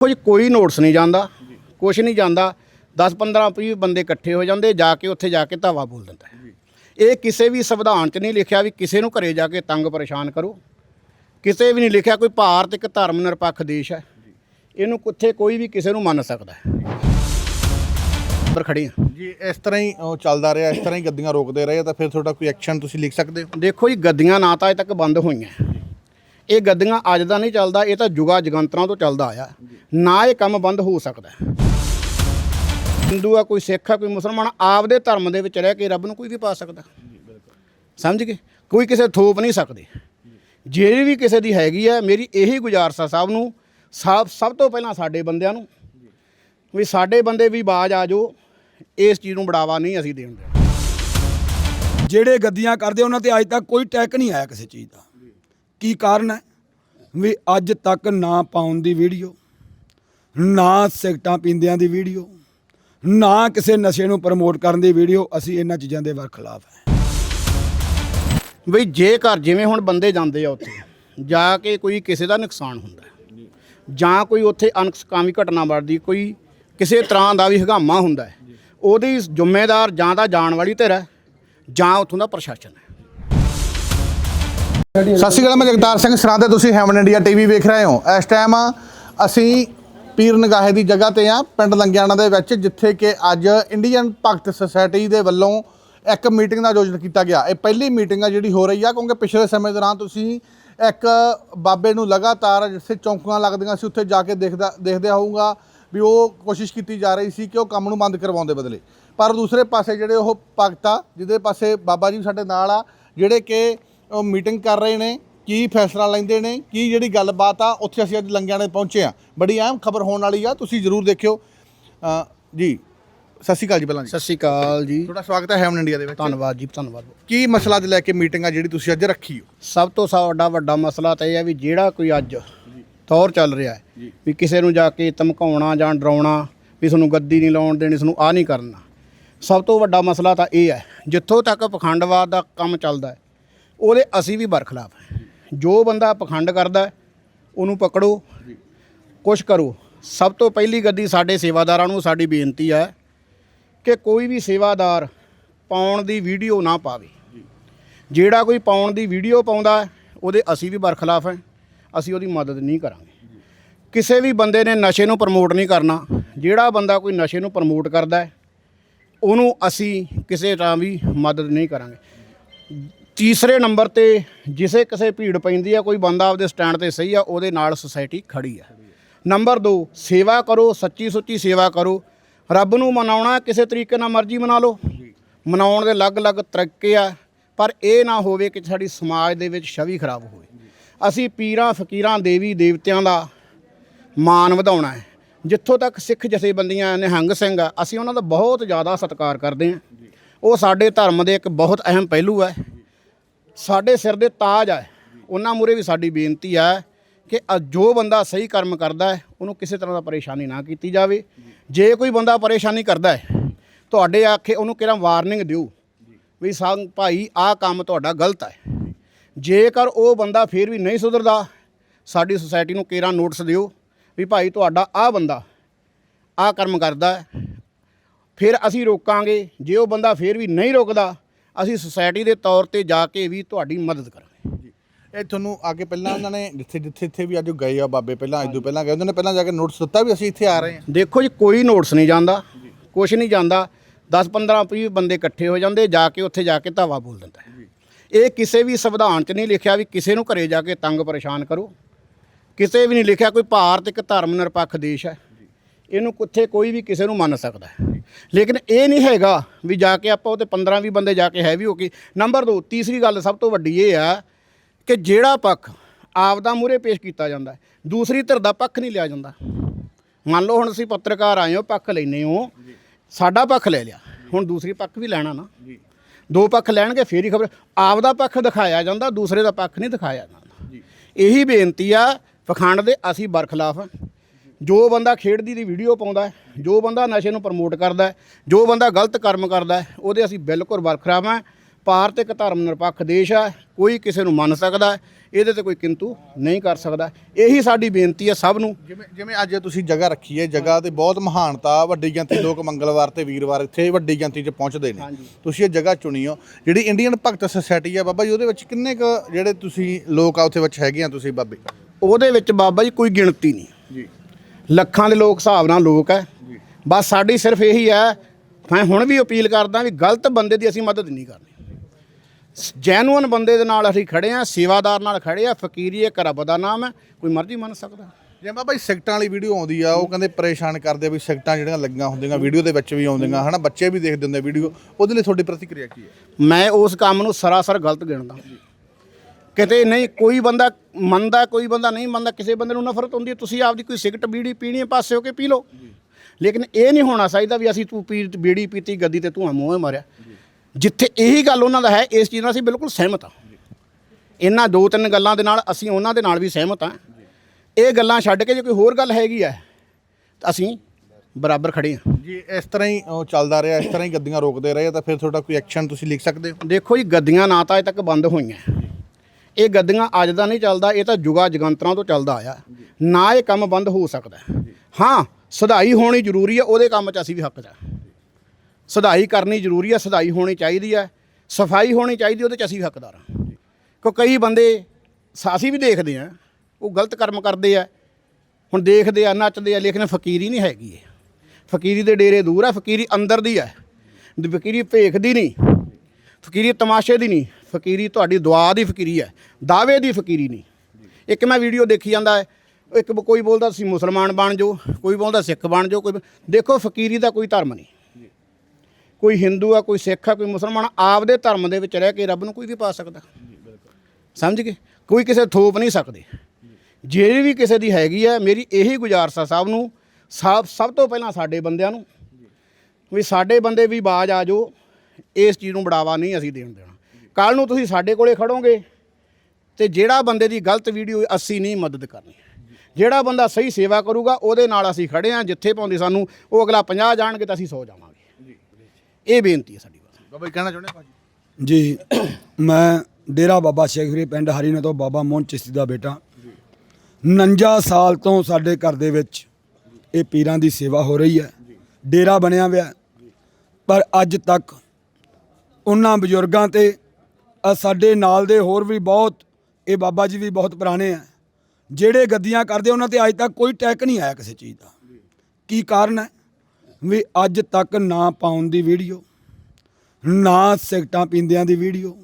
ਕੁਝ ਕੋਈ ਨੋਟਿਸ ਨਹੀਂ ਜਾਂਦਾ ਕੁਝ ਨਹੀਂ ਜਾਂਦਾ। 10 15 20 ਬੰਦੇ ਇਕੱਠੇ ਹੋ ਜਾਂਦੇ ਜਾ ਕੇ ਉੱਥੇ ਜਾ ਕੇ ਧਾਵਾ ਬੋਲ ਦਿੰਦਾ। ਇਹ ਕਿਸੇ ਵੀ ਸੰਵਿਧਾਨ 'ਚ ਨਹੀਂ ਲਿਖਿਆ ਵੀ ਕਿਸੇ ਨੂੰ ਘਰੇ ਜਾ ਕੇ ਤੰਗ ਪਰੇਸ਼ਾਨ ਕਰੋ। ਕਿਸੇ ਵੀ ਨਹੀਂ ਲਿਖਿਆ ਕੋਈ ਭਾਰਤ ਇੱਕ ਧਰਮ ਨਿਰਪੱਖ ਦੇਸ਼ ਹੈ। ਇਹਨੂੰ ਕਿੱਥੇ ਕੋਈ ਵੀ ਕਿਸੇ ਨੂੰ ਮੰਨ ਸਕਦਾ ਹੈ। ਪਰ ਖੜੀ ਹਾਂ। ਜੀ ਇਸ ਤਰ੍ਹਾਂ ਹੀ ਉਹ ਚੱਲਦਾ ਰਿਹਾ ਇਸ ਤਰ੍ਹਾਂ ਹੀ ਗੱਡੀਆਂ ਰੋਕਦੇ ਰਹੇ ਤਾਂ ਫਿਰ ਤੁਹਾਡਾ ਕੋਈ ਐਕਸ਼ਨ ਤੁਸੀਂ ਲਿਖ ਸਕਦੇ ਹੋ? ਦੇਖੋ ਜੀ ਗੱਦੀਆਂ ਨਾ ਤਾਂ ਅਜੇ ਤੱਕ ਬੰਦ ਹੋਈਆਂ। ਇਹ ਗੱਦੀਆਂ ਅੱਜ ਦਾ ਨਹੀਂ ਚੱਲਦਾ, ਇਹ ਤਾਂ ਜੁਗਾ ਜਗੰਤਰਾਂ ਤੋਂ ਚੱਲਦਾ ਆਇਆ। ਨਾ ਇਹ ਕੰਮ ਬੰਦ ਹੋ ਸਕਦਾ। ਹਿੰਦੂ ਆ, ਕੋਈ ਸਿੱਖ ਆ, ਕੋਈ ਮੁਸਲਮਾਨ, ਆਪਦੇ ਧਰਮ ਦੇ ਵਿੱਚ ਰਹਿ ਕੇ ਰੱਬ ਨੂੰ ਕੋਈ ਵੀ ਪਾ ਸਕਦਾ। ਸਮਝ ਗਏ? ਕੋਈ ਕਿਸੇ ਥੋਪ ਨਹੀਂ ਸਕਦੇ। ਜਿਹੜੀ ਵੀ ਕਿਸੇ ਦੀ ਹੈਗੀ ਹੈ ਮੇਰੀ ਇਹੀ ਗੁਜ਼ਾਰਿਸ਼ ਆ ਸਭ ਨੂੰ, ਸਭ ਸਭ ਤੋਂ ਪਹਿਲਾਂ ਸਾਡੇ ਬੰਦਿਆਂ ਨੂੰ, ਵੀ ਸਾਡੇ ਬੰਦੇ ਵੀ ਬਾਜ ਆ ਜਾਓ, ਇਸ ਚੀਜ਼ ਨੂੰ ਬੜਾਵਾ ਨਹੀਂ ਅਸੀਂ ਦੇਣ ਦੇ। ਜਿਹੜੇ ਗੱਦੀਆਂ ਕਰਦੇ ਉਹਨਾਂ ਤੇ ਅੱਜ ਤੱਕ ਕੋਈ ਟੈਕ ਨਹੀਂ ਆਇਆ ਕਿਸੇ ਚੀਜ਼ ਦਾ। ਕੀ ਕਾਰਨ ਹੈ? ਵੀ ਅੱਜ ਤੱਕ ਨਾ ਪਾਉਣ ਦੀ ਵੀਡੀਓ, ਨਾ ਸਿਗਟਾਂ ਪੀਂਦਿਆਂ ਦੀ ਵੀਡੀਓ, ਨਾ ਕਿਸੇ ਨਸ਼ੇ ਨੂੰ ਪ੍ਰਮੋਟ ਕਰਨ ਦੀ ਵੀਡੀਓ, ਅਸੀਂ ਇਹਨਾਂ ਚੀਜ਼ਾਂ ਦੇ ਖਿਲਾਫ ਹੈ। ਬਈ ਜੇਕਰ ਜਿਵੇਂ ਹੁਣ ਬੰਦੇ ਜਾਂਦੇ ਆ ਉੱਥੇ, ਜਾ ਕੇ ਕੋਈ ਕਿਸੇ ਦਾ ਨੁਕਸਾਨ ਹੁੰਦਾ ਹੈ, ਜਾਂ ਕੋਈ ਉੱਥੇ ਅਨਸਕਾਮੀ ਘਟਨਾ ਵਾਪਰਦੀ, ਕੋਈ ਕਿਸੇ ਤਰ੍ਹਾਂ ਦਾ ਵੀ ਹਗਾਮਾ ਹੁੰਦਾ ਹੈ, ਉਹਦੀ ਜ਼ਿੰਮੇਦਾਰ ਜਾਂ ਤਾਂ ਜਾਣ ਵਾਲੀ ਧਿਰ ਹੈ, ਜਾਂ ਉੱਥੋਂ ਦਾ ਪ੍ਰਸ਼ਾਸਨ ਹੈ। ਸਤਿ ਸ਼੍ਰੀ ਅਕਾਲ, ਮੈਂ ਜਗਤਾਰ ਸਿੰਘ ਸਰਾਂ ਤੁਸੀਂ ਹੈਵਨ ਇੰਡੀਆ ਟੀਵੀ ਵੇਖ ਰਹੇ ਹੋ। ਇਸ ਟਾਈਮ ਅਸੀਂ ਪੀਰ ਨਗਾਹੇ ਦੀ ਜਗ੍ਹਾ ਤੇ ਆ ਪਿੰਡ ਲੰਗਿਆਣਾ ਦੇ ਵਿੱਚ, ਜਿੱਥੇ ਕਿ ਅੱਜ ਇੰਡੀਅਨ ਭਗਤ ਸੁਸਾਇਟੀ ਦੇ ਵੱਲੋਂ ਇੱਕ ਮੀਟਿੰਗ ਦਾ ਆਯੋਜਨ ਕੀਤਾ ਗਿਆ। ਇਹ ਪਹਿਲੀ ਮੀਟਿੰਗ ਆ ਜਿਹੜੀ ਹੋ ਰਹੀ ਆ, ਕਿਉਂਕਿ ਪਿਛਲੇ ਸਮੇਂ ਦੌਰਾਨ ਤੁਸੀਂ ਇੱਕ ਬਾਬੇ ਨੂੰ ਲਗਾਤਾਰ ਜਿੱਥੇ ਚੌਂਕਾਂ ਲੱਗਦੀਆਂ ਸੀ, ਉੱਥੇ ਜਾ ਕੇ ਦੇਖਦਾ ਦੇਖਦੇ ਹੋਊਗਾ ਵੀ ਉਹ ਕੋਸ਼ਿਸ਼ ਕੀਤੀ ਜਾ ਰਹੀ ਸੀ ਕਿ ਉਹ ਕੰਮ ਨੂੰ ਬੰਦ ਕਰਵਾਉਣ ਦੇ ਬਦਲੇ। ਪਰ ਦੂਸਰੇ ਪਾਸੇ ਜਿਹੜੇ ਉਹ ਭਗਤ ਆ, ਜਿਹਦੇ ਪਾਸੇ ਬਾਬਾ ਜੀ ਸਾਡੇ ਨਾਲ ਆ, ਜਿਹੜੇ ਕਿ ਮੀਟਿੰਗ ਕਰ ਰਹੇ ਨੇ ਕੀ ਫੈਸਲਾ ਲੈਂਦੇ ਨੇ ਕੀ ਜਿਹੜੀ ਗੱਲਬਾਤ ਆ ਉੱਥੇ ਅਸੀਂ ਅੱਜ ਲੰਗਿਆਣੇ ਪਹੁੰਚੇ ਆ ਬੜੀ ਅਹਿਮ ਖਬਰ ਹੋਣ ਵਾਲੀ ਆ ਤੁਸੀਂ ਜਰੂਰ ਦੇਖਿਓ। ਜੀ ਸਤਿ ਸ਼੍ਰੀ ਅਕਾਲ ਜੀ ਪਹਿਲਾਂ ਜੀ। ਸਤਿ ਸ਼੍ਰੀ ਅਕਾਲ ਜੀ। ਤੁਹਾਡਾ ਸਵਾਗਤ ਹੈ ਹੈਵਨ ਇੰਡੀਆ ਦੇ ਵਿੱਚ। ਧੰਨਵਾਦ ਜੀ ਧੰਨਵਾਦ। ਕੀ ਮਸਲਾ ਅੱਜ ਲੈ ਕੇ ਮੀਟਿੰਗ ਆ ਜਿਹੜੀ ਤੁਸੀਂ ਅੱਜ ਰੱਖੀ ਹੋ? ਸਭ ਤੋਂ ਸਾਡਾ ਵੱਡਾ ਮਸਲਾ ਤਾਂ ਇਹ ਹੈ ਵੀ ਜਿਹੜਾ ਕੋਈ ਅੱਜ ਤੌਰ ਚੱਲ ਰਿਹਾ ਹੈ ਵੀ ਕਿਸੇ ਨੂੰ ਜਾ ਕੇ ਧਮਕਾਉਣਾ ਜਾਂ ਡਰਾਉਣਾ ਵੀ ਤੁਹਾਨੂੰ ਗੱਦੀ ਨਹੀਂ ਲਾਉਣ ਦੇਣੀ ਤੁਹਾਨੂੰ ਆ ਨਹੀਂ ਕਰਨਾ। ਸਭ ਤੋਂ ਵੱਡਾ ਮਸਲਾ ਤਾਂ ਇਹ ਹੈ ਜਿੱਥੋਂ ਤੱਕ ਪਖੰਡਵਾਦ ਦਾ ਕੰਮ ਚੱਲਦਾ ਹੈ ਉਹਦੇ ਅਸੀਂ ਵੀ ਬਰਖਲਾਫ ਹੈ। ਜੋ ਬੰਦਾ ਪਖੰਡ ਕਰਦਾ ਉਹਨੂੰ ਪਕੜੋ, ਕੁਛ ਕਰੋ। ਸਭ ਤੋਂ ਪਹਿਲੀ ਗੱਦੀ ਸਾਡੇ ਸੇਵਾਦਾਰਾਂ ਨੂੰ ਸਾਡੀ ਬੇਨਤੀ ਹੈ ਕਿ ਕੋਈ ਵੀ ਸੇਵਾਦਾਰ ਪਾਉਣ ਦੀ ਵੀਡੀਓ ਨਾ ਪਾਵੇ। ਜਿਹੜਾ ਕੋਈ ਪਾਉਣ ਦੀ ਵੀਡੀਓ ਪਾਉਂਦਾ ਉਹਦੇ ਅਸੀਂ ਵੀ ਬਰਖਲਾਫ ਹੈ। ਅਸੀਂ ਉਹਦੀ ਮਦਦ ਨਹੀਂ ਕਰਾਂਗੇ। ਕਿਸੇ ਵੀ ਬੰਦੇ ਨੇ ਨਸ਼ੇ ਨੂੰ ਪ੍ਰਮੋਟ ਨਹੀਂ ਕਰਨਾ। ਜਿਹੜਾ ਬੰਦਾ ਕੋਈ ਨਸ਼ੇ ਨੂੰ ਪ੍ਰਮੋਟ ਕਰਦਾ ਉਹਨੂੰ ਅਸੀਂ ਕਿਸੇ ਤਰ੍ਹਾਂ ਵੀ ਮਦਦ ਨਹੀਂ ਕਰਾਂਗੇ। ਤੀਸਰੇ ਨੰਬਰ ਤੇ ਜਿਸੇ ਕਿਸੇ ਭੀੜ ਪੈਂਦੀ ਆ, ਕੋਈ ਬੰਦਾ ਆਪਦੇ ਸਟੈਂਡ ਤੇ ਸਹੀ ਆ, ਉਹਦੇ ਨਾਲ ਸੁਸਾਇਟੀ ਖੜੀ ਆ। ਨੰਬਰ 2 ਸੇਵਾ ਕਰੋ, ਸੱਚੀ ਸੁੱਚੀ ਸੇਵਾ ਕਰੋ। ਰੱਬ ਨੂੰ ਮਨਾਉਣਾ ਕਿਸੇ ਤਰੀਕੇ ਨਾਲ ਮਰਜ਼ੀ ਮਨਾ ਲਓ। ਮਨਾਉਣ ਦੇ ਅਲੱਗ-ਅਲੱਗ ਤਰੀਕੇ ਆ, ਪਰ ਇਹ ਨਾ ਹੋਵੇ ਕਿ ਸਾਡੀ ਸਮਾਜ ਦੇ ਵਿੱਚ ਛਵੀ ਖਰਾਬ ਹੋਵੇ। ਅਸੀਂ ਪੀਰਾਂ, ਫਕੀਰਾਂ, ਦੇਵੀ, ਦੇਵਤਿਆਂ ਦਾ ਮਾਨ ਵਧਾਉਣਾ ਹੈ। ਜਿੱਥੋਂ ਤੱਕ ਸਿੱਖ ਜਥੇਬੰਦੀਆਂ ਨਿਹੰਗ ਸਿੰਘ ਆ, ਅਸੀਂ ਉਹਨਾਂ ਦਾ ਬਹੁਤ ਜ਼ਿਆਦਾ ਸਤਿਕਾਰ ਕਰਦੇ ਹਾਂ। ਉਹ ਸਾਡੇ ਧਰਮ ਦੇ ਇੱਕ ਬਹੁਤ ਅਹਿਮ ਪਹਿਲੂ ਹੈ। ਸਾਡੇ ਸਿਰ ਦੇ ਤਾਜ ਹੈ ਉਹਨਾਂ ਮੂਰੇ ਵੀ ਸਾਡੀ ਬੇਨਤੀ ਹੈ ਕਿ ਅ- ਜੋ ਬੰਦਾ ਸਹੀ ਕਰਮ ਕਰਦਾ ਹੈ, ਉਹਨੂੰ ਕਿਸੇ ਤਰ੍ਹਾਂ ਦਾ ਪਰੇਸ਼ਾਨੀ ਨਾ ਕੀਤੀ ਜਾਵੇ। ਜੇ ਕੋਈ ਬੰਦਾ ਪਰੇਸ਼ਾਨੀ ਕਰਦਾ ਹੈ, ਤੁਹਾਡੇ ਆਖੇ ਉਹਨੂੰ ਕਿਹੜਾ ਵਾਰਨਿੰਗ ਦਿਓ ਵੀ ਸੰਗ ਭਾਈ, ਆਹ ਕੰਮ ਤੁਹਾਡਾ ਗਲਤ ਹੈ। ਜੇਕਰ ਉਹ ਬੰਦਾ ਫਿਰ ਵੀ ਨਹੀਂ ਸੁਧਰਦਾ, ਸਾਡੀ ਸੁਸਾਇਟੀ ਨੂੰ ਕਿਹੜਾ ਨੋਟਿਸ ਦਿਓ ਵੀ ਭਾਈ ਤੁਹਾਡਾ ਆਹ ਬੰਦਾ ਆਹ ਕਰਮ ਕਰਦਾ ਫਿਰ ਅਸੀਂ ਰੋਕਾਂਗੇ। ਜੇ ਉਹ ਬੰਦਾ ਫਿਰ ਵੀ ਨਹੀਂ ਰੁਕਦਾ ਅਸੀਂ ਸੁਸਾਇਟੀ ਦੇ ਤੌਰ ਤੇ ਜਾ ਕੇ ਵੀ ਤੁਹਾਡੀ ਮਦਦ ਕਰਾਂਗੇ। ਇਹ ਤੁਹਾਨੂੰ ਅੱਗੇ ਪਹਿਲਾਂ ਉਹਨਾਂ ਨੇ ਜਿੱਥੇ ਜਿੱਥੇ ਇੱਥੇ ਵੀ ਅੱਜ ਗਏ ਆ ਬਾਬੇ ਪਹਿਲਾਂ ਅੱਜ ਤੋਂ ਪਹਿਲਾਂ ਗਏ ਉਹਨਾਂ ਨੇ ਪਹਿਲਾਂ ਜਾ ਕੇ ਨੋਟਿਸ ਦਿੱਤਾ ਵੀ ਅਸੀਂ ਇੱਥੇ ਆ ਰਹੇ ਹਾਂ। ਦੇਖੋ ਜੀ ਕੋਈ ਨੋਟਿਸ ਨਹੀਂ ਜਾਂਦਾ ਕੁਝ ਨਹੀਂ ਜਾਂਦਾ। 10 15 20 ਬੰਦੇ ਇਕੱਠੇ ਹੋ ਜਾਂਦੇ ਜਾ ਕੇ ਉੱਥੇ ਜਾ ਕੇ ਧਾਵਾ ਬੋਲ ਦਿੰਦਾ ਇਹ ਕਿਸੇ ਵੀ ਸੰਵਿਧਾਨ 'ਚ ਨਹੀਂ ਲਿਖਿਆ ਵੀ ਕਿਸੇ ਨੂੰ ਘਰੇ ਜਾ ਕੇ ਤੰਗ ਪਰੇਸ਼ਾਨ ਕਰੋ। ਕਿਸੇ ਵੀ ਨਹੀਂ ਲਿਖਿਆ ਕੋਈ ਭਾਰਤ ਇੱਕ ਧਰਮ ਨਿਰਪੱਖ ਦੇਸ਼ ਹੈ। ਇਹਨੂੰ ਕਿੱਥੇ ਕੋਈ ਵੀ ਕਿਸੇ ਨੂੰ ਮੰਨ ਸਕਦਾ ਹੈ। ਲੇਕਿਨ ਇਹ ਨਹੀਂ ਹੈਗਾ ਵੀ ਜਾ ਕੇ ਆਪਾਂ ਉਹਤੇ 15 20 ਬੰਦੇ ਜਾ ਕੇ ਹੈਵੀ ਹੋ ਕੇ ਨੰਬਰ 2 ਤੀਸਰੀ ਗੱਲ ਸਭ ਤੋਂ ਵੱਡੀ ਇਹ ਆ ਕਿ ਜਿਹੜਾ ਪੱਖ ਆਪਦਾ ਮੂਹਰੇ ਪੇਸ਼ ਕੀਤਾ ਜਾਂਦਾ ਹੈ ਦੂਸਰੀ ਧਿਰ ਦਾ ਪੱਖ ਨਹੀਂ ਲਿਆ ਜਾਂਦਾ। ਮੰਨ ਲਓ ਹੁਣ ਅਸੀਂ ਪੱਤਰਕਾਰ ਆਏ ਹੋ ਪੱਖ ਲੈਨੇ ਹੋ। ਸਾਡਾ ਪੱਖ ਲੈ ਲਿਆ। ਹੁਣ ਦੂਸਰੀ ਪੱਖ ਵੀ ਲੈਣਾ ਨਾ। ਦੋ ਪੱਖ ਲੈਣਗੇ ਫੇਰ ਹੀ ਖਬਰ। ਆਪਦਾ ਪੱਖ ਦਿਖਾਇਆ ਜਾਂਦਾ ਦੂਸਰੇ ਦਾ ਪੱਖ ਨਹੀਂ ਦਿਖਾਇਆ ਜਾਂਦਾ। ਇਹੀ ਬੇਨਤੀ ਆ ਪਖੰਡ ਦੇ ਅਸੀਂ ਬਰਖਲਾਫ ਹਾਂ ਜੋ ਬੰਦਾ ਖੇਡਦੀ ਦੀ ਵੀਡੀਓ ਪਾਉਂਦਾ ਹੈ ਜੋ ਬੰਦਾ ਨਸ਼ੇ ਨੂੰ ਪ੍ਰਮੋਟ ਕਰਦਾ ਹੈ ਜੋ ਬੰਦਾ ਗਲਤ ਕਰਮ ਕਰਦਾ ਹੈ ਉਹਦੇ ਅਸੀਂ ਬਿਲਕੁਲ ਬਰਖਲਾਫ ਹਾਂ। ਭਾਰਤ ਇੱਕ ਧਰਮ ਨਿਰਪੱਖ ਦੇਸ਼ ਹੈ ਕੋਈ ਕਿਸੇ ਨੂੰ ਮੰਨ ਸਕਦਾ ਇਹਦੇ ਤੇ ਕੋਈ ਕਿੰਤੂ ਨਹੀਂ ਕਰ ਸਕਦਾ। ਇਹੀ ਸਾਡੀ ਬੇਨਤੀ ਹੈ ਸਭ ਨੂੰ। ਜਿਵੇਂ ਜਿਵੇਂ ਅੱਜ ਤੁਸੀਂ ਜਗ੍ਹਾ ਰੱਖੀ ਹੈ ਜਗ੍ਹਾ ਤੇ ਬਹੁਤ ਮਹਾਨਤਾ ਵੱਡੀ ਗਿਣਤੀ ਲੋਕ ਮੰਗਲਵਾਰ ਤੇ ਵੀਰਵਾਰ ਇੱਥੇ ਵੱਡੀ ਗਿਣਤੀ 'ਚ ਪਹੁੰਚਦੇ ਨੇ। ਤੁਸੀਂ ਇਹ ਜਗ੍ਹਾ ਚੁਣੀ ਹੋ ਜਿਹੜੀ ਇੰਡੀਅਨ ਭਗਤ ਸੁਸਾਇਟੀ ਹੈ ਬਾਬਾ ਜੀ ਉਹਦੇ ਵਿੱਚ ਕਿੰਨੇ ਕੁ ਜਿਹੜੇ ਤੁਸੀਂ ਲੋਕ ਆ ਉੱਥੇ ਵਿੱਚ ਹੈਗੇ ਆ ਤੁਸੀਂ ਬਾਬੇ? ਉਹਦੇ ਵਿੱਚ ਬਾਬਾ ਜੀ ਕੋਈ ਗਿਣਤੀ ਨਹੀਂ। ਜੀ। ਲੱਖਾਂ ਦੇ ਲੋਕ ਹਿਸਾਬ ਨਾਲ ਲੋਕ ਹੈ ਬਸ ਸਾਡੀ ਸਿਰਫ ਇਹੀ ਹੈ ਮੈਂ ਹੁਣ ਵੀ ਅਪੀਲ ਕਰਦਾ ਵੀ ਗਲਤ ਬੰਦੇ ਦੀ ਅਸੀਂ ਮਦਦ ਨਹੀਂ ਕਰਨੀ। ਜੈਨੂਅਨ ਬੰਦੇ ਦੇ ਨਾਲ ਅਸੀਂ ਖੜੇ ਆ ਸੇਵਾਦਾਰ ਨਾਲ ਖੜੇ ਆ ਫਕੀਰੀ ਇੱਕ ਰੱਬ ਦਾ ਨਾਮ ਹੈ ਕੋਈ ਮਰਜ਼ੀ ਮੰਨ ਸਕਦਾ। ਜੇ ਬਾਬਾ ਜੀ ਸਿਗਟਾਂ ਵਾਲੀ ਵੀਡੀਓ ਆਉਂਦੀ ਆ ਉਹ ਕਹਿੰਦੇ ਪਰੇਸ਼ਾਨ ਕਰਦੇ ਵੀ ਸਿਗਟਾਂ ਜਿਹੜੀਆਂ ਲੱਗੀਆਂ ਹੁੰਦੀਆਂ ਵੀਡੀਓ ਦੇ ਵਿੱਚ ਵੀ ਆਉਂਦੀਆਂ ਹਨਾ ਬੱਚੇ ਵੀ ਦੇਖਦੇ ਹੁੰਦੇ ਵੀਡੀਓ ਉਹਦੇ ਲਈ ਤੁਹਾਡੀ ਪ੍ਰਤੀਕਿਰਿਆ ਕੀ ਹੈ ਮੈਂ ਉਸ ਕੰਮ ਨੂੰ ਸਰਾਸਰ ਗਲਤ ਗਿਣਦਾ। ਕਿਤੇ ਨਹੀਂ ਕੋਈ ਬੰਦਾ ਮੰਨਦਾ ਕੋਈ ਬੰਦਾ ਨਹੀਂ ਮੰਨਦਾ ਕਿਸੇ ਬੰਦੇ ਨੂੰ ਨਫ਼ਰਤ ਹੁੰਦੀ ਹੈ ਤੁਸੀਂ ਆਪਦੀ ਕੋਈ ਸਿਗਰਟ ਬੀੜੀ ਪੀਣੀ ਹੈ ਪਾਸੇ ਹੋ ਕੇ ਪੀ ਲਓ। ਲੇਕਿਨ ਇਹ ਨਹੀਂ ਹੋਣਾ ਚਾਹੀਦਾ ਵੀ ਅਸੀਂ ਤੂੰ ਪੀ ਬੀੜੀ ਪੀਤੀ ਗੱਦੀ ਤੇ ਧੂਆਂ ਮੂੰਹੇ ਮਾਰਿਆ। ਜਿੱਥੇ ਇਹੀ ਗੱਲ ਉਹਨਾਂ ਦਾ ਹੈ ਇਸ ਚੀਜ਼ ਨਾਲ ਅਸੀਂ ਬਿਲਕੁਲ ਸਹਿਮਤ ਹਾਂ। ਇਹਨਾਂ ਦੋ ਤਿੰਨ ਗੱਲਾਂ ਦੇ ਨਾਲ ਅਸੀਂ ਉਹਨਾਂ ਦੇ ਨਾਲ ਵੀ ਸਹਿਮਤ ਹਾਂ। ਇਹ ਗੱਲਾਂ ਛੱਡ ਕੇ ਜੇ ਕੋਈ ਹੋਰ ਗੱਲ ਹੈਗੀ ਹੈ ਤਾਂ ਅਸੀਂ ਬਰਾਬਰ ਖੜੇ ਹਾਂ। ਜੀ ਇਸ ਤਰ੍ਹਾਂ ਹੀ ਚੱਲਦਾ ਰਿਹਾ ਇਸ ਤਰ੍ਹਾਂ ਹੀ ਗੱਡੀਆਂ ਰੋਕਦੇ ਰਹੇ ਤਾਂ ਫਿਰ ਤੁਹਾਡਾ ਕੋਈ ਐਕਸ਼ਨ ਤੁਸੀਂ ਲਿਖ ਸਕਦੇ ਹੋ? ਦੇਖੋ ਜੀ ਗੱਦੀਆਂ ਨਾ ਤਾਂ ਅਜੇ ਤੱਕ ਬੰਦ ਹੋਈਆਂ। ਇਹ ਗੱਦੀਆਂ ਅੱਜ ਦਾ ਨਹੀਂ ਚੱਲਦਾ, ਇਹ ਤਾਂ ਜੁਗਾ ਜਗੰਤਰਾਂ ਤੋਂ ਚੱਲਦਾ ਆਇਆ। ਨਾ ਇਹ ਕੰਮ ਬੰਦ ਹੋ ਸਕਦਾ ਹਾਂ। ਸਦਾਈ ਹੋਣੀ ਜ਼ਰੂਰੀ ਹੈ, ਉਹਦੇ ਕੰਮ 'ਚ ਅਸੀਂ ਵੀ ਹੱਕ 'ਚ ਹਾਂ। ਸਦਾਈ ਕਰਨੀ ਜ਼ਰੂਰੀ ਹੈ, ਸਦਾਈ ਹੋਣੀ ਚਾਹੀਦੀ ਹੈ, ਸਫ਼ਾਈ ਹੋਣੀ ਚਾਹੀਦੀ, ਉਹਦੇ 'ਚ ਅਸੀਂ ਵੀ ਹੱਕਦਾਰ ਹਾਂ। ਕਿਉਂ ਕਈ ਬੰਦੇ ਅਸੀਂ ਵੀ ਦੇਖਦੇ ਹਾਂ, ਉਹ ਗਲਤ ਕਰਮ ਕਰਦੇ ਆ, ਹੁਣ ਦੇਖਦੇ ਆ, ਨੱਚਦੇ ਆ, ਲੇਕਿਨ ਫਕੀਰੀ ਨਹੀਂ ਹੈਗੀ ਇਹ। ਫਕੀਰੀ ਦੇ ਡੇਰੇ ਦੂਰ ਹੈ ਫਕੀਰੀ ਅੰਦਰ ਦੀ ਹੈ। ਫਕੀਰੀ ਭੇਖ ਦੀ ਨਹੀਂ, ਫਕੀਰੀ ਤਮਾਸ਼ੇ ਦੀ ਨਹੀਂ। ਫਕੀਰੀ ਤੁਹਾਡੀ ਦੁਆ ਦੀ ਫਕੀਰੀ ਹੈ ਦਾਅਵੇ ਦੀ ਫਕੀਰੀ ਨਹੀਂ। ਇੱਕ ਮੈਂ ਵੀਡੀਓ ਦੇਖੀ ਜਾਂਦਾ ਹੈ ਇੱਕ ਕੋਈ ਬੋਲਦਾ ਸੀ ਮੁਸਲਮਾਨ ਬਣ ਜਾਓ ਕੋਈ ਬੋਲਦਾ ਸਿੱਖ ਬਣ ਜਾਓ ਕੋਈ ਦੇਖੋ ਫਕੀਰੀ ਦਾ ਕੋਈ ਧਰਮ ਨਹੀਂ। ਕੋਈ ਹਿੰਦੂ ਆ ਕੋਈ ਸਿੱਖ ਆ ਕੋਈ ਮੁਸਲਮਾਨ ਆ, ਆਪਦੇ ਧਰਮ ਦੇ ਵਿੱਚ ਰਹਿ ਕੇ ਰੱਬ ਨੂੰ ਕੋਈ ਵੀ ਪਾ ਸਕਦਾ। ਸਮਝ ਗਏ? ਕੋਈ ਕਿਸੇ ਥੋਪ ਨਹੀਂ ਸਕਦੇ। ਜਿਹੜੀ ਵੀ ਕਿਸੇ ਦੀ ਹੈਗੀ ਹੈ ਮੇਰੀ ਇਹੀ ਗੁਜ਼ਾਰਿਸ਼ ਆ ਸਭ ਨੂੰ ਸਭ ਸਭ ਤੋਂ ਪਹਿਲਾਂ ਸਾਡੇ ਬੰਦਿਆਂ ਨੂੰ ਵੀ ਸਾਡੇ ਬੰਦੇ ਵੀ ਬਾਜ ਆ ਜਾਓ ਇਸ ਚੀਜ਼ ਨੂੰ ਬੜਾਵਾ ਨਹੀਂ ਅਸੀਂ ਦੇਣ ਦੇਣਾ। ਕੱਲ ਨੂੰ ਤੁਸੀਂ ਸਾਡੇ ਕੋਲੇ ਖੜੋਗੇ ਤੇ ਜਿਹੜਾ ਬੰਦੇ ਦੀ ਗਲਤ ਵੀਡੀਓ ਅਸੀਂ ਨਹੀਂ ਮਦਦ ਕਰਨੀ। ਜਿਹੜਾ ਬੰਦਾ ਸਹੀ ਸੇਵਾ ਕਰੂਗਾ ਉਹਦੇ ਨਾਲ ਅਸੀਂ ਖੜੇ ਆ ਜਿੱਥੇ ਪਾਉਂਦੇ ਸਾਨੂੰ ਉਹ ਅਗਲਾ 50 ਜਾਣਗੇ ਤਾਂ ਅਸੀਂ 100 ਜਾਵਾਂਗੇ। ਇਹ ਬੇਨਤੀ ਹੈ ਸਾਡੀ ਬਸ ਬਾਬਾ ਜੀ ਕਹਿਣਾ ਚਾਹੁੰਦੇ ਭਾਜੀ? ਜੀ ਮੈਂ ਡੇਰਾ ਬਾਬਾ ਸ਼ੇਖਰੀ ਪਿੰਡ ਹਰੀਨੇ ਤੋਂ ਬਾਬਾ ਮੋਹਨ ਚਿਸ਼ਤੀ ਦਾ ਬੇਟਾ। 49 ਸਾਲ ਤੋਂ ਸਾਡੇ ਘਰ ਦੇ ਵਿੱਚ ਇਹ ਪੀਰਾਂ ਦੀ ਸੇਵਾ ਹੋ ਰਹੀ ਹੈ। ਡੇਰਾ ਬਣਿਆ ਹੋਇਆ। ਪਰ ਅੱਜ ਤੱਕ ਉਹਨਾਂ ਬਜ਼ੁਰਗਾਂ ਤੇ ਸਾਡੇ ਨਾਲ ਦੇ ਹੋਰ ਵੀ ਬਹੁਤ, ਇਹ ਬਾਬਾ ਜੀ ਵੀ ਬਹੁਤ ਪੁਰਾਣੇ ਆ। ਜਿਹੜੇ ਗੱਦੀਆਂ ਕਰਦੇ, ਉਹਨਾਂ ਤੇ ਅੱਜ ਤੱਕ ਕੋਈ ਟੈਕ ਨਹੀਂ ਆਇਆ ਕਿਸੇ ਚੀਜ਼ ਦਾ। ਕੀ ਕਾਰਨ ਹੈ? ਵੀ ਅੱਜ ਤੱਕ ਨਾ ਪਾਉਣ ਦੀ ਵੀਡੀਓ, ਨਾ ਸਿਗਟਾਂ ਪੀਂਦਿਆਂ ਦੀ ਵੀਡੀਓ,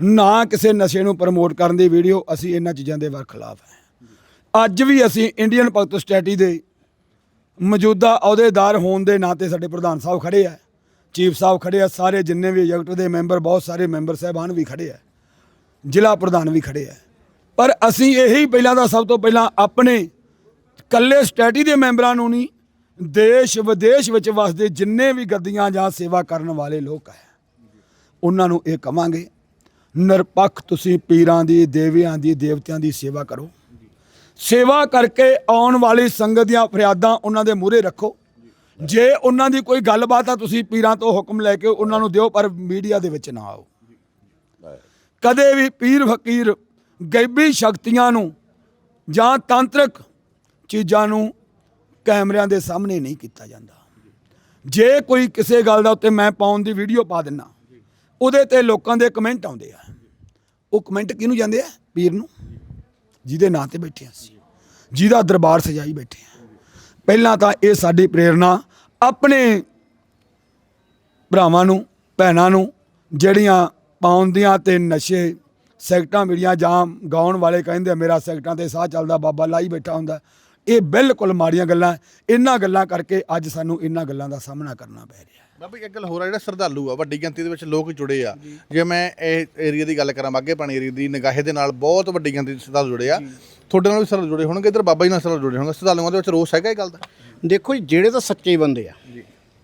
ਨਾ ਕਿਸੇ ਨਸ਼ੇ ਨੂੰ ਪ੍ਰਮੋਟ ਕਰਨ ਦੀ ਵੀਡੀਓ, ਅਸੀਂ ਇਹਨਾਂ ਚੀਜ਼ਾਂ ਦੇ ਖਿਲਾਫ ਹੈ ਅੱਜ ਵੀ ਅਸੀਂ ਇੰਡੀਅਨ ਭਗਤ ਸਟੈਟੀ ਦੇ ਮੌਜੂਦਾ ਅਹੁਦੇਦਾਰ ਹੋਣ ਦੇ ਨਾਤੇ ਸਾਡੇ ਪ੍ਰਧਾਨ ਸਾਹਿਬ ਖੜੇ ਆ। ਚੀਫ ਸਾਹਿਬ ਖੜੇ ਆ, ਸਾਰੇ ਜਿੰਨੇ ਵੀ ਇਜੈਕਟ ਦੇ ਮੈਂਬਰ, ਬਹੁਤ ਸਾਰੇ ਮੈਂਬਰ ਸਾਹਿਬਾਨ ਵੀ ਖੜੇ ਆ। ਜ਼ਿਲ੍ਹਾ ਪ੍ਰਧਾਨ ਵੀ ਖੜੇ ਆ। ਪਰ ਅਸੀਂ ਇਹੀ ਪਹਿਲਾਂ ਦਾ ਸਭ ਤੋਂ ਪਹਿਲਾਂ ਆਪਣੇ ਕੱਲੇ ਸਟੈਟੀ ਦੇ ਮੈਂਬਰਾਂ ਨੂੰ ਨਹੀਂ, ਦੇਸ਼ ਵਿਦੇਸ਼ ਵਿੱਚ ਵਸਦੇ ਜਿੰਨੇ ਵੀ ਗੱਦੀਆਂ ਜਾਂ ਸੇਵਾ ਕਰਨ ਵਾਲੇ ਲੋਕ ਹੈ ਉਹਨਾਂ ਨੂੰ ਇਹ ਕਵਾਂਗੇ, ਨਿਰਪੱਖ ਤੁਸੀਂ ਪੀਰਾਂ ਦੀ, ਦੇਵਿਆਂ ਦੀ, ਦੇਵਤਿਆਂ ਦੀ ਸੇਵਾ ਕਰੋ। ਸੇਵਾ ਕਰਕੇ ਆਉਣ ਵਾਲੀ ਸੰਗਤ ਦੀਆਂ ਫਰਿਆਦਾਂ ਉਹਨਾਂ ਦੇ ਮੂਹਰੇ ਰੱਖੋ। ਜੇ ਉਹਨਾਂ ਦੀ ਕੋਈ ਗੱਲਬਾਤ ਆ, ਤੁਸੀਂ ਪੀਰਾਂ ਤੋਂ ਹੁਕਮ ਲੈ ਕੇ ਉਹਨਾਂ ਨੂੰ ਦਿਓ, ਪਰ ਮੀਡੀਆ ਦੇ ਵਿੱਚ ਨਾ ਆਓ। ਕਦੇ ਵੀ ਪੀਰ ਫਕੀਰ ਗੈਬੀ ਸ਼ਕਤੀਆਂ ਨੂੰ ਜਾਂ ਤਾਂਤਰਿਕ ਚੀਜ਼ਾਂ ਨੂੰ ਕੈਮਰਿਆਂ ਦੇ ਸਾਹਮਣੇ ਨਹੀਂ ਕੀਤਾ ਜਾਂਦਾ। ਜੇ ਕੋਈ ਕਿਸੇ ਗੱਲ ਦਾ ਉੱਤੇ ਮੈਂ ਪਾਉਣ ਦੀ ਵੀਡੀਓ ਪਾ ਦਿੰਨਾ, ਉਹਦੇ ਤੇ ਲੋਕਾਂ ਦੇ ਕਮੈਂਟ ਆਉਂਦੇ ਆ। ਉਹ ਕਮੈਂਟ ਕਿਹਨੂੰ ਜਾਂਦੇ ਆ? ਪੀਰ ਨੂੰ, ਜਿਹਦੇ ਨਾਂ ਤੇ ਬੈਠੇ ਹਾਂ ਅਸੀਂ, ਜਿਹਦਾ ਦਰਬਾਰ ਸਜਾਈ ਬੈਠੇ ਆ। ਪਹਿਲਾਂ ਤਾਂ ਇਹ ਸਾਡੀ ਪ੍ਰੇਰਣਾ ਆਪਣੇ ਭਰਾਵਾਂ ਨੂੰ ਭੈਣਾਂ ਨੂੰ ਜਿਹੜੀਆਂ ਪਾਉਂਦੀਆਂ ਤੇ ਨਸ਼ੇ ਸੈਕਟਾਂ ਮਿਲੀਆਂ ਜਾਂ ਗਾਉਣ ਵਾਲੇ ਕਹਿੰਦੇ ਆ, ਮੇਰਾ ਸੈਕਟਾਂ ਤੇ ਸਾਹ ਚੱਲਦਾ ਬਾਬਾ ਲਾਈ ਬੈਠਾ ਹੁੰਦਾ। ਇਹ ਬਿਲਕੁਲ ਮਾੜੀਆਂ ਗੱਲਾਂ ਇਹਨਾਂ ਗੱਲਾਂ ਕਰਕੇ ਅੱਜ ਸਾਨੂੰ ਇਹਨਾਂ ਗੱਲਾਂ ਦਾ ਸਾਹਮਣਾ ਕਰਨਾ ਪੈ ਰਿਹਾ ਬਾਬਾ ਇੱਕ ਗੱਲ ਹੋਰ ਆ ਜਿਹੜਾ ਸ਼ਰਧਾਲੂ ਆ ਵੱਡੀ ਗਿਣਤੀ ਦੇ ਵਿੱਚ ਲੋਕ ਜੁੜੇ ਆ। ਜੇ ਮੈਂ ਇਹ ਏਰੀਆ ਦੀ ਗੱਲ ਕਰਾਂ ਮਾਗੇ ਪਾਣੀ ਏਰੀਆ ਦੀ ਨਿਗਾਹੇ ਦੇ ਨਾਲ ਬਹੁਤ ਵੱਡੀ ਗਿਣਤੀ ਦੇ ਸ਼ਰਧਾਲੂ ਜੁੜੇ ਆ। ਤੁਹਾਡੇ ਨਾਲ ਵੀ ਸ਼ਰਧਾਲੂ ਜੁੜੇ ਹੋਣਗੇ ਇਧਰ ਬਾਬਾ ਜੀ ਨਾਲ ਸ਼ਰਧਾਲੂ ਜੁੜੇ ਹੋਣਗੇ। ਸ਼ਰਧਾਲੂਆਂ ਦੇ ਵਿੱਚ ਰੋਸ ਹੈਗਾ ਇਹ ਗੱਲ ਦਾ? ਦੇਖੋ ਜੀ ਜਿਹੜੇ ਤਾਂ ਸੱਚੇ ਬੰਦੇ ਆ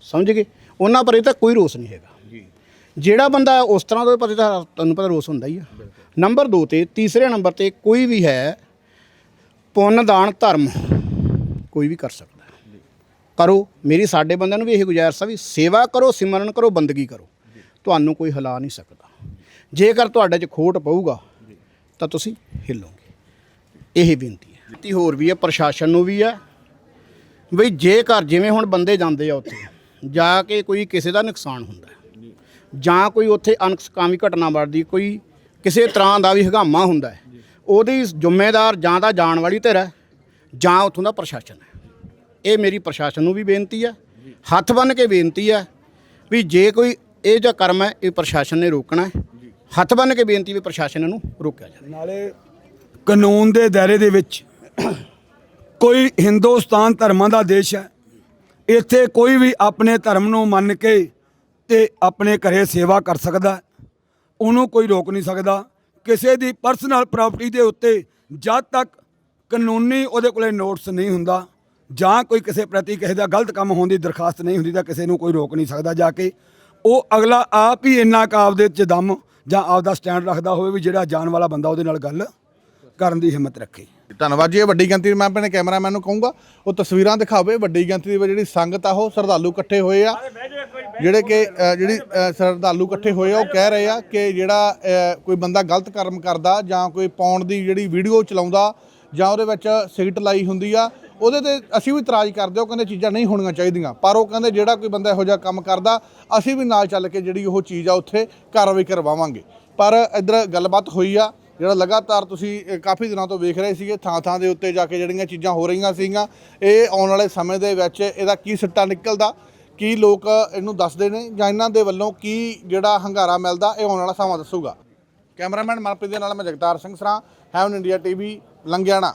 ਸਮਝ ਗਏ? ਉਹਨਾਂ ਪਰ ਇਹ ਤਾਂ ਕੋਈ ਰੋਸ ਨਹੀਂ ਹੈਗਾ। ਜਿਹੜਾ ਬੰਦਾ ਉਸ ਤਰ੍ਹਾਂ ਦਾ ਪਤਾ ਤਾਂ ਤੁਹਾਨੂੰ ਪਤਾ ਰੋਸ ਹੁੰਦਾ ਹੀ ਆ। ਨੰਬਰ 2 ਤੇ ਤੀਸਰੇ ਨੰਬਰ ਤੇ ਕੋਈ ਵੀ ਹੈ ਪੁੰਨ ਦਾਨ ਧਰਮ ਕੋਈ ਵੀ ਕਰ ਸਕਦਾ। ਹੈ। ਕਰੋ ਮੇਰੀ ਸਾਡੇ ਬੰਦਿਆਂ ਨੂੰ ਵੀ ਇਹ ਗੁਜ਼ਾਰਿਸ਼ ਆ ਵੀ ਸੇਵਾ ਕਰੋ ਸਿਮਰਨ ਕਰੋ ਬੰਦਗੀ ਕਰੋ। ਤੁਹਾਨੂੰ ਕੋਈ ਹਿਲਾ ਨਹੀਂ ਸਕਦਾ। ਜੇਕਰ ਤੁਹਾਡੇ 'ਚ ਖੋਟ ਪਊਗਾ ਤਾਂ ਤੁਸੀਂ ਹਿੱਲੋਗੇ। ਇਹ ਬੇਨਤੀ ਹੈ। ਤੇ ਹੋਰ ਵੀ ਹੈ ਪ੍ਰਸ਼ਾਸਨ ਨੂੰ ਵੀ ਹੈ। ਬਈ ਜੇਕਰ ਜਿਵੇਂ ਹੁਣ ਬੰਦੇ ਜਾਂਦੇ ਆ ਉੱਥੇ ਜਾ ਕੇ ਕੋਈ ਕਿਸੇ ਦਾ ਨੁਕਸਾਨ ਹੁੰਦਾ ਹੈ। ਜਾਂ ਕੋਈ ਉੱਥੇ ਅਨਸਕਾਮੀ ਘਟਨਾ ਵਾਪਰਦੀ ਕੋਈ ਕਿਸੇ ਤਰ੍ਹਾਂ ਦਾ ਵੀ ਹਗਾਮਾ ਹੁੰਦਾ ਹੈ ਉਹਦੀ ਜ਼ਿੰਮੇਦਾਰ ਜਾਂ ਤਾਂ ਜਾਣ ਵਾਲੀ ਧਿਰ ਹੈ ਜਾਂ ਉੱਥੋਂ ਦਾ ਪ੍ਰਸ਼ਾਸਨ ਹੈ। ਇਹ ਮੇਰੀ ਪ੍ਰਸ਼ਾਸਨ ਨੂੰ ਵੀ ਬੇਨਤੀ ਹੈ ਹੱਥ ਬੰਨ੍ਹ ਕੇ ਬੇਨਤੀ ਹੈ ਵੀ ਜੇ ਕੋਈ ਇਹ ਜਿਹਾ ਕਰਮ ਹੈ ਇਹ ਪ੍ਰਸ਼ਾਸਨ ਨੇ ਰੋਕਣਾ ਹੈ। ਹੱਥ ਬੰਨ੍ਹ ਕੇ ਬੇਨਤੀ ਵੀ ਪ੍ਰਸ਼ਾਸਨ ਨੂੰ ਰੋਕਿਆ ਜਾਵੇ। ਨਾਲੇ ਕਾਨੂੰਨ ਦੇ ਦਾਇਰੇ ਦੇ ਵਿੱਚ ਕੋਈ ਹਿੰਦੁਸਤਾਨ ਧਰਮਾਂ ਦਾ ਦੇਸ਼ ਹੈ, ਇੱਥੇ ਕੋਈ ਵੀ ਆਪਣੇ ਧਰਮ ਨੂੰ ਮੰਨ ਕੇ ਤੇ ਆਪਣੇ ਘਰੇ ਸੇਵਾ ਕਰ ਸਕਦਾ ਉਹਨੂੰ ਕੋਈ ਰੋਕ ਨਹੀਂ ਸਕਦਾ। ਕਿਸੇ ਦੀ ਪਰਸਨਲ ਪ੍ਰਾਪਰਟੀ ਦੇ ਉੱਤੇ ਜਦ ਤੱਕ ਕਾਨੂੰਨੀ ਉਹਦੇ ਕੋਲੇ ਨੋਟਿਸ ਨਹੀਂ ਹੁੰਦਾ ਜਾਂ ਕੋਈ ਕਿਸੇ ਪ੍ਰਤੀ ਕਿਸੇ ਦਾ ਗਲਤ ਕੰਮ ਹੋਣ ਦੀ ਦਰਖਾਸਤ ਨਹੀਂ ਹੁੰਦੀ ਤਾਂ ਕਿਸੇ ਨੂੰ ਕੋਈ ਰੋਕ ਨਹੀਂ ਸਕਦਾ ਜਾ ਕੇ। ਉਹ ਅਗਲਾ ਆਪ ਹੀ ਇੰਨਾ ਕੁ ਆਪਦੇ ਚ ਦਮ ਜਾਂ ਆਪਦਾ ਸਟੈਂਡ ਰੱਖਦਾ ਹੋਵੇ ਵੀ ਜਿਹੜਾ ਜਾਣ ਵਾਲਾ ਬੰਦਾ ਉਹਦੇ ਨਾਲ ਗੱਲ ਕਰਨ ਦੀ ਹਿੰਮਤ ਰੱਖੇ। ਧੰਨਵਾਦ ਜੀ, ਇਹ ਵੱਡੀ ਗਿਣਤੀ ਮੈਂ ਆਪਣੇ ਕੈਮਰਾਮੈਨ ਨੂੰ ਕਹੂੰਗਾ, ਉਹ ਤਸਵੀਰਾਂ ਦਿਖਾਵੇ ਵੱਡੀ ਗਿਣਤੀ ਦੀ ਜਿਹੜੀ ਸੰਗਤ ਆ, ਉਹ ਸ਼ਰਧਾਲੂ ਇਕੱਠੇ ਹੋਏ ਆ। ਜਿਹੜੇ ਕਿ ਜਿਹੜੀ ਸ਼ਰਧਾਲੂ ਇਕੱਠੇ ਹੋਏ ਆ, ਉਹ ਕਹਿ ਰਹੇ ਆ ਕਿ ਜਿਹੜਾ ਕੋਈ ਬੰਦਾ ਗਲਤ ਕਰਮ ਕਰਦਾ ਜਾਂ ਕੋਈ ਪਾਉਣ ਦੀ ਜਿਹੜੀ ਵੀਡੀਓ ਚਲਾਉਂਦਾ ਜਾਂ ਉਹਦੇ ਵਿੱਚ ਸਿਗਰਟ ਲਾਈ ਹੁੰਦੀ ਆ, ਉਹਦੇ ਤੇ ਅਸੀਂ ਵੀ ਇਤਰਾਜ਼ ਕਰਦੇ ਹਾਂ ਉਹ ਕਹਿੰਦੇ ਚੀਜ਼ਾਂ ਨਹੀਂ ਹੋਣੀਆਂ ਚਾਹੀਦੀਆਂ। ਪਰ ਉਹ ਕਹਿੰਦੇ ਜਿਹੜਾ ਕੋਈ ਬੰਦਾ ਇਹੋ ਜਿਹਾ ਕੰਮ ਕਰਦਾ, ਅਸੀਂ ਵੀ ਨਾਲ ਚੱਲ ਕੇ ਜਿਹੜੀ ਉਹ ਚੀਜ਼ ਆ, ਉੱਥੇ ਕਾਰਵਾਈ ਕਰਵਾਵਾਂਗੇ। ਪਰ ਇੱਧਰ ਗੱਲਬਾਤ ਹੋਈ ਆ ਜਿਹੜਾ ਲਗਾਤਾਰ ਤੁਸੀਂ ਕਾਫੀ ਦਿਨਾਂ ਤੋਂ ਵੇਖ ਰਹੇ ਸੀਗੇ, ਥਾਂ ਥਾਂ ਦੇ ਉੱਤੇ ਜਾ ਕੇ ਜਿਹੜੀਆਂ ਚੀਜ਼ਾਂ ਹੋ ਰਹੀਆਂ ਸੀਗੀਆਂ, ਇਹ ਆਉਣ ਵਾਲੇ ਸਮੇਂ ਦੇ ਵਿੱਚ ਇਹਦਾ ਕੀ ਸਿੱਟਾ ਨਿਕਲਦਾ, ਕੀ ਲੋਕ ਇਹਨੂੰ ਦੱਸਦੇ ਨੇ, ਜਾਂ ਇਹਨਾਂ ਦੇ ਵੱਲੋਂ ਕੀ ਜਿਹੜਾ ਹੰਗਾਰਾ ਮਿਲਦਾ, ਇਹ ਆਉਣ ਵਾਲਾ ਸਮਾਂ ਦੱਸੂਗਾ। ਕੈਮਰਾਮੈਨ ਮਨਪ੍ਰੀਤ ਦੇ ਨਾਲ ਮੈਂ ਜਗਤਾਰ ਸਿੰਘ ਸਰਾਂ, ਹੈਵਨ ਇੰਡੀਆ ਟੀਵੀ, ਲੰਗਿਆਣਾ।